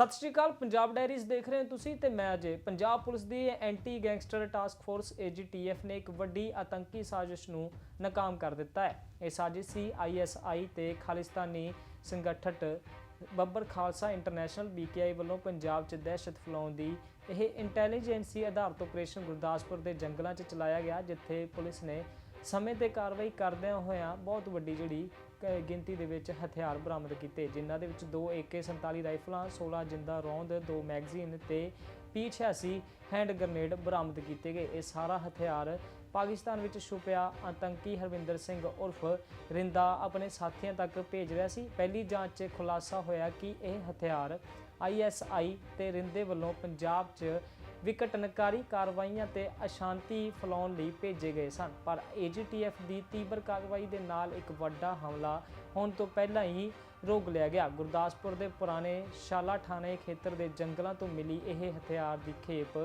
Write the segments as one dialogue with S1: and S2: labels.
S1: ਸਤਿ ਸ਼੍ਰੀ ਅਕਾਲ, ਪੰਜਾਬ ਡਾਇਰੀਜ਼ ਦੇਖ ਰਹੇ ਹੋ ਤੁਸੀਂ ਤੇ ਮੈਂ ਅਜੇ ਪੰਜਾਬ ਪੁਲਿਸ ਦੀ anti gangster task force AGTF ਨੇ ਇੱਕ ਵੱਡੀ ਆਤੰਕੀ ਸਾਜ਼ਿਸ਼ ਨੂੰ ਨਾਕਾਮ ਕਰ ਦਿੱਤਾ ਹੈ। ਇਹ ਸਾਜ਼ਿਸ਼ ਸੀ ISI ਤੇ ਖਾਲਿਸਤਾਨੀ ਸੰਗਠਤ ਬੱਬਰ ਖਾਲਸਾ ਇੰਟਰਨੈਸ਼ਨਲ BKI ਵੱਲੋਂ ਪੰਜਾਬ 'ਚ ਦਹਿਸ਼ਤ ਫੈਲਾਉਣ ਦੀ ਇਹ ਇੰਟੈਲੀਜੈਂਸੀ ਆਧਾਰਿਤ ਆਪਰੇਸ਼ਨ ਗੁਰਦਾਸਪੁਰ ਦੇ ਜੰਗਲਾਂ 'ਚ ਚਲਾਇਆ ਗਿਆ, ਜਿੱਥੇ ਪੁਲਿਸ ਨੇ ਸਮੇਂ ਤੇ ਕਾਰਵਾਈ ਕਰਦਿਆਂ ਹੋਇਆਂ ਬਹੁਤ ਵੱਡੀ ਜਿਹੜੀ ਗਿਣਤੀ ਦੇ ਵਿੱਚ ਹਥਿਆਰ ਬਰਾਮਦ ਕੀਤੇ, ਜਿਨ੍ਹਾਂ ਦੇ ਵਿੱਚ ਦੋ AK47 ਰਾਈਫਲਾਂ 16 ਜਿੰਦਾ ਰੌਂਦ, ਦੋ ਮੈਗਜ਼ੀਨ ਤੇ P86 ਹੈਂਡ ਗ੍ਰਨੇਡ ਬਰਾਮਦ ਕੀਤੇ ਗਏ। ਇਹ ਸਾਰਾ ਹਥਿਆਰ ਪਾਕਿਸਤਾਨ ਵਿੱਚ ਛੁਪਿਆ। ਆਤੰਕੀ ਹਰਵਿੰਦਰ ਸਿੰਘ ਉਰਫ ਰਿੰਦਾ ਆਪਣੇ ਸਾਥੀਆਂ ਤੱਕ ਭੇਜ ਰਿਹਾ ਸੀ। ਪਹਿਲੀ ਜਾਂਚ 'ਚ ਖੁਲਾਸਾ ਹੋਇਆ ਕਿ ਇਹ ਹਥਿਆਰ ISI ਤੇ ਰਿੰਦੇ ਵੱਲੋਂ ਪੰਜਾਬ 'ਚ ਵਿਘਟਨਕਾਰੀ ਕਾਰਵਾਈਆਂ ਤੇ ਅਸ਼ਾਂਤੀ ਫੈਲਾਉਣ ਲਈ ਭੇਜੇ ਗਏ ਸਨ। ਪਰ AGTF ਦੀ ਤੀਬਰ ਕਾਰਵਾਈ ਦੇ ਨਾਲ ਇੱਕ ਵੱਡਾ ਹਮਲਾ ਹੋਣ ਤੋਂ ਪਹਿਲਾਂ ਹੀ ਰੋਕ ਲਿਆ ਗਿਆ। ਗੁਰਦਾਸਪੁਰ ਦੇ ਪੁਰਾਣੇ ਸ਼ਾਲਾ ਠਾਣੇ ਖੇਤਰ ਦੇ ਜੰਗਲਾਂ ਤੋਂ ਮਿਲੀ ਇਹ ਹਥਿਆਰ ਦੀ ਖੇਪ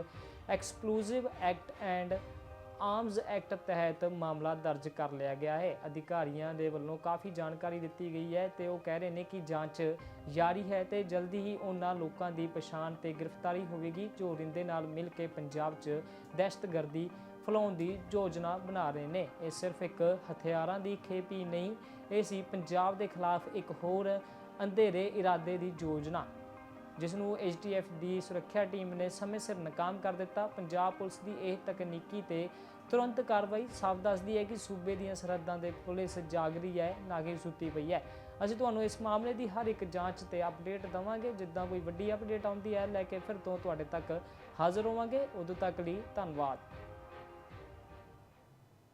S1: explosive act and arms act ਤਹਿਤ ਮਾਮਲਾ ਦਰਜ ਕਰ ਲਿਆ ਗਿਆ ਹੈ। ਅਧਿਕਾਰੀਆਂ ਦੇ ਵੱਲੋਂ ਕਾਫੀ ਜਾਣਕਾਰੀ ਦਿੱਤੀ ਗਈ ਹੈ ਤੇ ਉਹ ਕਹਿ ਰਹੇ ਨੇ ਕਿ ਜਾਂਚ ਜਾਰੀ ਹੈ ਤੇ ਜਲਦੀ ਹੀ ਉਹਨਾਂ ਲੋਕਾਂ ਦੀ ਪਛਾਣ ਤੇ ਗ੍ਰਿਫਤਾਰੀ ਹੋਵੇਗੀ। ਜੋ ਰਿੰਦੇ ਨਾਲ ਮਿਲ ਕੇ ਪੰਜਾਬ 'ਚ ਦਹਿਸ਼ਤਗਰਦੀ ਫੈਲਾਉਣ ਦੀ ਯੋਜਨਾ ਬਣਾ ਰਹੇ ਨੇ। ਇਹ ਸਿਰਫ ਇੱਕ ਹਥਿਆਰਾਂ ਦੀ ਖੇਪ ਹੀ ਨਹੀਂ, ਇਹ ਸੀ ਪੰਜਾਬ ਦੇ ਖਿਲਾਫ ਇੱਕ ਹੋਰ ਅੰਧੇਰੇ ਇਰਾਦੇ ਦੀ ਯੋਜਨਾ। ਜਿਸ ਨੂੰ ਐਚਟੀਐਫ ਦੀ ਸੁਰੱਖਿਆ ਟੀਮ ਨੇ ਸਮੇਂ ਸਿਰ ਨਾਕਾਮ ਕਰ ਦਿੱਤਾ। ਪੰਜਾਬ ਪੁਲਿਸ ਦੀ ਇਹ ਤਕਨੀਕੀ ਤੇ ਤੁਰੰਤ ਕਾਰਵਾਈ ਸਾਫ਼ ਦੱਸਦੀ ਹੈ ਕਿ ਸੂਬੇ ਦੀਆਂ ਸਰਹੱਦਾਂ ਦੇ ਪੁਲਿਸ ਜਾਗਰੀ ਹੈ, ਨਾ ਕਿ ਸੁੱਤੀ ਪਈ ਹੈ। ਅਸੀਂ ਤੁਹਾਨੂੰ ਇਸ ਮਾਮਲੇ ਦੀ ਹਰ ਇੱਕ ਜਾਂਚ ਤੇ ਅਪਡੇਟ ਦਵਾਂਗੇ। ਜਿੱਦਾਂ ਕੋਈ ਵੱਡੀ ਅਪਡੇਟ ਆਉਂਦੀ ਹੈ, ਲੈ ਕੇ ਫਿਰ ਤੋਂ ਤੁਹਾਡੇ ਤੱਕ ਹਾਜ਼ਰ ਹੋਵਾਂਗੇ। ਉਦੋਂ ਤੱਕ ਲਈ ਧੰਨਵਾਦ।